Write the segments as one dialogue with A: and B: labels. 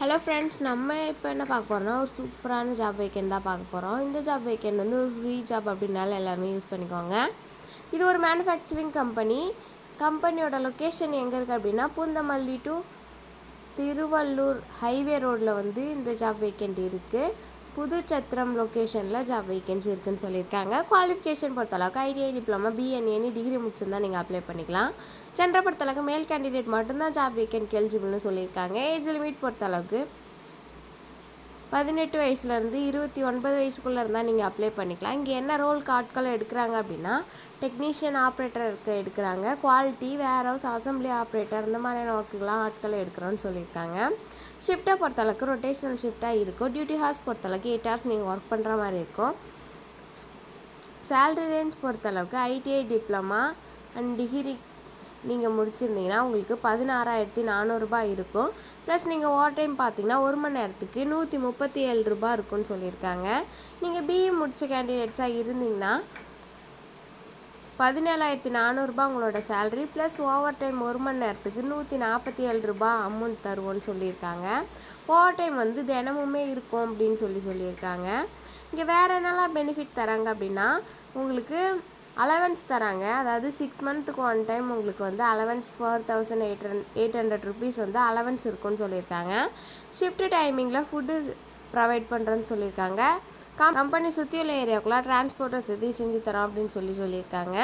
A: Hello friends நம்ம இப்போ என்ன பார்க்க போகிறோம்னா ஒரு சூப்பரான ஜாப் வேக்கன் தான் பார்க்க போகிறோம் இந்த ஜாப் வேக்கன் வந்து ஒரு ஃப்ரீ ஜாப் அப்படின்னால எல்லாருமே யூஸ் பண்ணிக்கோங்க. இது ஒரு மேனுஃபேக்சரிங் கம்பெனி கம்பெனியோட லொக்கேஷன் எங்கே இருக்குது அப்படின்னா பூந்தமல்லி டு திருவள்ளூர் ஹைவே ரோட்டில் வந்து இந்த ஜாப் வேக்கண்ட் இருக்குது புதுச்சத்திரம் லொக்கேஷனில் ஜாப் வேகன்சி இருக்குன்னு சொல்லியிருக்காங்க. குவாலிஃபிகேஷன் பொறுத்தளவுக்கு ஐடிஐ டிப்ளமா பிஎன்ஏனி டிகிரி முடிச்சிருந்தா நீங்கள் அப்ளை பண்ணிக்கலாம். சென்ற பொறுத்தளவுக்கு மேல் கேண்டிடேட் மட்டும்தான் ஜாப் வேகன்ட் எலிஜிபிள்னு சொல்லியிருக்காங்க. ஏஜ் லிமிட் பொறுத்தளவுக்கு பதினெட்டு வயசுலேருந்து இருபத்தி ஒன்பது வயசுக்குள்ளே இருந்தால் நீங்கள் அப்ளை பண்ணிக்கலாம். இங்கே என்ன ரோல் ஆட்களை எடுக்கிறாங்க அப்படின்னா டெக்னீஷியன் ஆப்ரேட்டருக்கு எடுக்கிறாங்க. Quality warehouse assembly operator இந்த மாதிரியான ஒர்க்குலாம் ஆட்களை எடுக்கிறோன்னு சொல்லியிருக்காங்க. ஷிஃப்ட்டை பொறுத்தளவுக்கு ரொட்டேஷனல் ஷிஃப்ட்டாக இருக்கும். டியூட்டி ஹார்ஸ் பொறுத்தளவுக்கு எயிட் ஹவர்ஸ் நீங்கள் ஒர்க் பண்ணுற மாதிரி இருக்கும். சேல்ரி ரேஞ்ச் பொறுத்தளவுக்கு ஐடிஐ டிப்ளமா அண்ட் டிகிரி நீங்கள் முடிச்சிருந்தீங்கன்னா உங்களுக்கு பதினாறாயிரத்தி நானூறுரூபா இருக்கும். ப்ளஸ் நீங்கள் ஓவர் டைம் பார்த்தீங்கன்னா ஒரு மணி நேரத்துக்கு நூற்றி முப்பத்தி ஏழு ரூபா இருக்கும்னு சொல்லியிருக்காங்க நீங்கள் பிஇ முடித்த கேண்டிடேட்ஸாக இருந்தீங்கன்னா பதினேழாயிரத்தி நானூறுரூபா உங்களோட சேலரி ப்ளஸ் ஓவர் டைம் ஒரு மணி நேரத்துக்கு நூற்றி நாற்பத்தி ஏழு ரூபா அமௌண்ட் தருவோன்னு சொல்லியிருக்காங்க. ஓவர் டைம் வந்து தினமுமே இருக்கும் அப்படின்னு சொல்லி சொல்லியிருக்காங்க. இங்கே வேறு என்னெல்லாம் பெனிஃபிட் தராங்க அப்படின்னா உங்களுக்கு அலவன்ஸ் தராங்க. அதாவது சிக்ஸ் மந்த்துக்கு ஒன் டைம் உங்களுக்கு வந்து allowance four thousand eight hundred eight hundred rupees வந்து அலவன்ஸ் இருக்கும்னு சொல்லியிருக்காங்க. ஷிஃப்ட் டைமிங்கில் ஃபுட்டு ப்ரொவைட் பண்ணுறேன்னு சொல்லியிருக்காங்க. கம் கம்பெனி சுற்றி உள்ள ஏரியாவுக்குலாம் டிரான்ஸ்போர்ட்டை சுற்றி செஞ்சு தரோம் அப்படின்னு சொல்லி சொல்லியிருக்காங்க.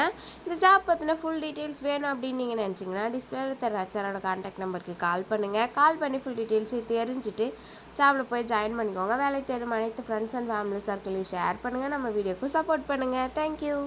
A: இந்த ஜாப் பற்றின ஃபுல் டீட்டெயில்ஸ் வேணும் அப்படின்னு நீங்கள் நினச்சிங்கன்னா டிஸ்பிளேல தர ஹச்ஆரோட கான்டாக்ட் நம்பருக்கு கால் பண்ணுங்கள் கால் பண்ணி ஃபுல் டீட்டெயில்ஸ் தெரிஞ்சுட்டு ஜாபில் போய் ஜாயின் பண்ணிக்கோங்க. வேலை தேடும் அனைத்து ஃப்ரெண்ட்ஸ் அண்ட் ஃபேமிலி சர்க்கிளையும் ஷேர் பண்ணுங்கள் நம்ம வீடியோக்கும் சப்போர்ட் பண்ணுங்கள் தேங்க்யூ